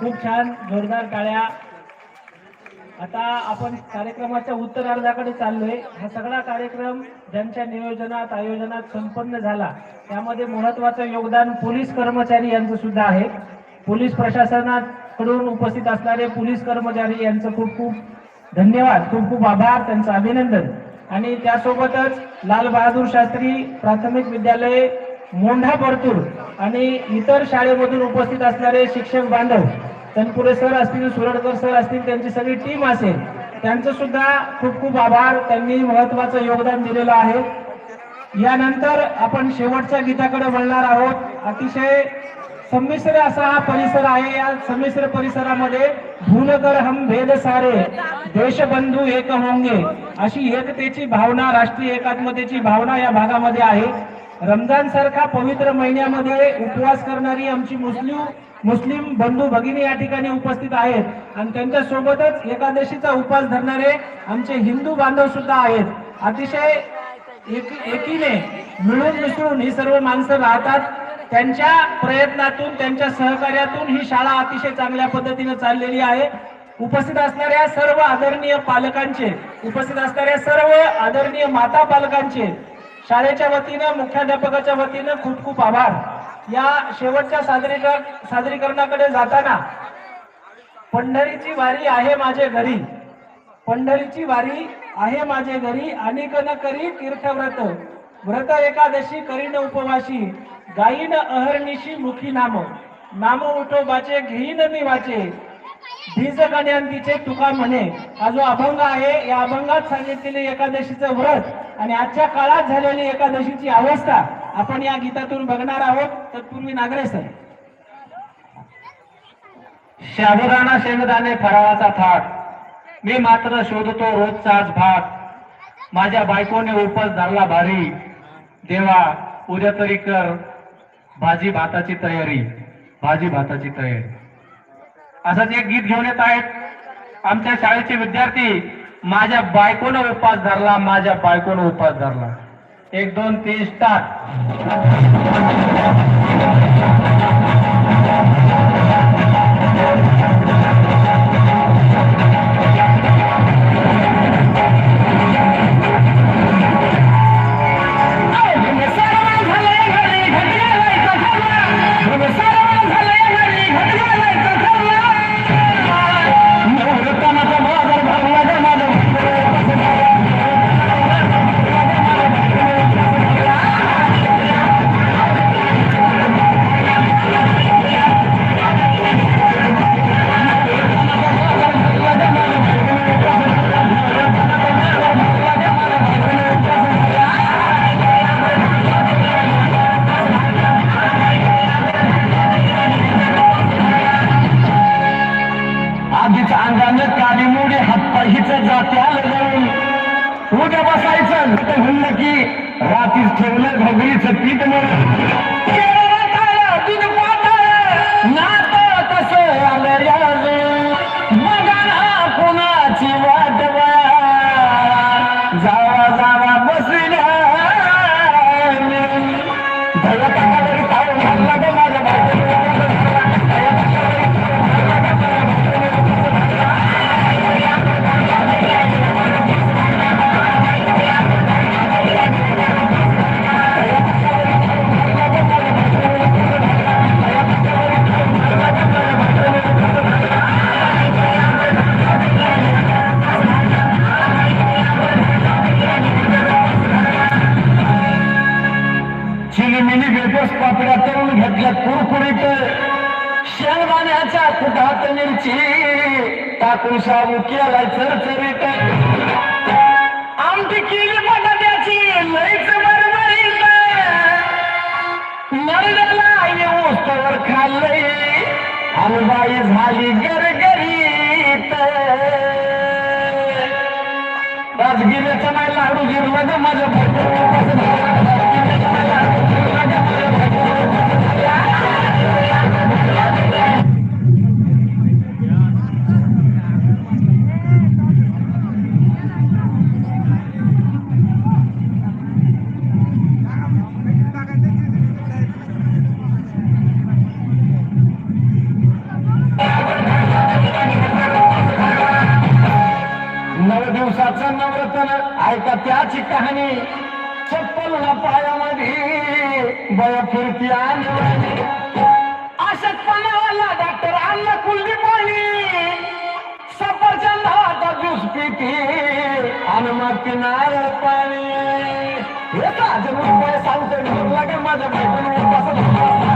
खूप छान जोरदार टाळ्या. आता आपण कार्यक्रमाच्या उत्तरार्धाकडे चाललोय. हा सगळा कार्यक्रम ज्यांच्या नियोजनात आयोजनात संपन्न झाला त्यामध्ये महत्वाचं योगदान पोलीस कर्मचारी यांचं सुद्धा आहे. पोलीस प्रशासनाकडून उपस्थित असणारे पोलीस कर्मचारी यांचं खूप खूप धन्यवाद. खूप खूप आभार. त्यांचं अभिनंदन. आणि त्यासोबतच लाल बहादूर शास्त्री प्राथमिक विद्यालय मोंढा परतूर आणि इतर शाळेमधून उपस्थित असणारे शिक्षक बांधव तनपुरे सर असतील सुरडकर सर असतील त्यांची सगळी टीम असेल. त्यांचं सुद्धा खूप खूप आभार. त्यांनी महत्वाचं योगदान दिलेलं आहे. यानंतर आपण शेवटच्या गीताकडे वळणार आहोत. अतिशय संमिश्र असा हा परिसर आहे. या संमिश्र परिसरामध्ये भूलकर हम भेद सारे देशबंधू एक होंगे. अशी एकतेची भावना राष्ट्रीय एकात्मतेची भावना या भागामध्ये आहे. रमजान सारखा पवित्र महिन्यामध्ये उपवास करणारी आमची मुस्लिम मुस्लिम बंधू भगिनी या ठिकाणी उपस्थित आहेत. आणि त्यांच्या सोबतच एकादशीचा उपवास धरणारे आमचे हिंदू बांधव सुद्धा आहेत. अतिशय एक- एकीने मिळून मिसळून ही सर्व माणसं राहतात. त्यांच्या प्रयत्नातून त्यांच्या सहकार्यातून ही शाळा अतिशय चांगल्या पद्धतीने चाललेली आहे. उपस्थित असणाऱ्या सर्व आदरणीय पालकांचे उपस्थित असणाऱ्या सर्व आदरणीय माता पालकांचे शाळेच्या वतीनं मुख्याध्यापकाच्या वतीनं खूप खूप आभार. या शेवटच्या सादरीकरण सादरीकरणाकडे जाताना पंढरीची वारी आहे माझे घरी. पंढरीची वारी आहे माझे घरी. अनेक न करी तीर्थव्रत. व्रत एकादशी करीन उपवासी. गाईन अहर्निशी मुखी नाम. नाम उठो बाचे घेईन मी वाचे. बीजगण्यांतीचे तुका म्हणे. हा जो अभंग आहे या अभंगात सांगितलेले एकादशीचं व्रत आणि आजच्या काळात झालेली एकादशीची अवस्था आपण या गीतातून बघणार आहोत. तत्पूर्वी नागरे सर. शाबुदाना शेंगदाणे फराळाचा थाट. मी मात्र शोधतो रोजचाच भात. माझ्या बायकोने उपस धरला भारी. देवा उद्या तरी कर. भाजी भाताची तयारी. भाजी भाताची तयारी. असंच एक गीत घेऊन येत आहेत. आमच्या शाळेचे विद्यार्थी माझ्या बायकोनं उपास धरला माझ्या बायकोनं उपास धरला. एक दोन तीन स्टार्ट. मिरची. टाकून शाबू केला चरचरीत. तर ऐका त्याची कहाणी. चप्पल ना पायामध्ये बय फिरती आणि अशक्तपणावाला डॉक्टर आणला कुलदी पाणी सफरचंद आता ज्यूस पिती आणि मग पिणार पाणी. हे ताज रुपये सांगतो ढोल लागे माझ्या बायकोनं.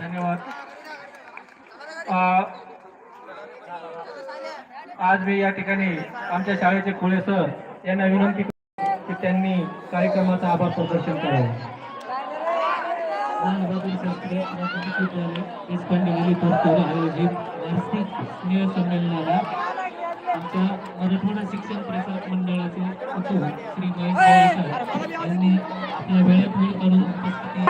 धन्यवाद. आज मी या ठिकाणी आमच्या शाळेचे खुळे सर यांना विनंती की त्यांनी कार्यक्रमाचा आभार प्रदर्शन करावे. प्राथमिक विद्यालय देशपांडे आयोजित वार्षिक स्नेह संमेलनाला आमच्या मराठवाडा शिक्षण प्रसारक मंडळाचे सचिव श्री महेश यांनी आपल्या वेळेत वेळ काढून उपस्थिती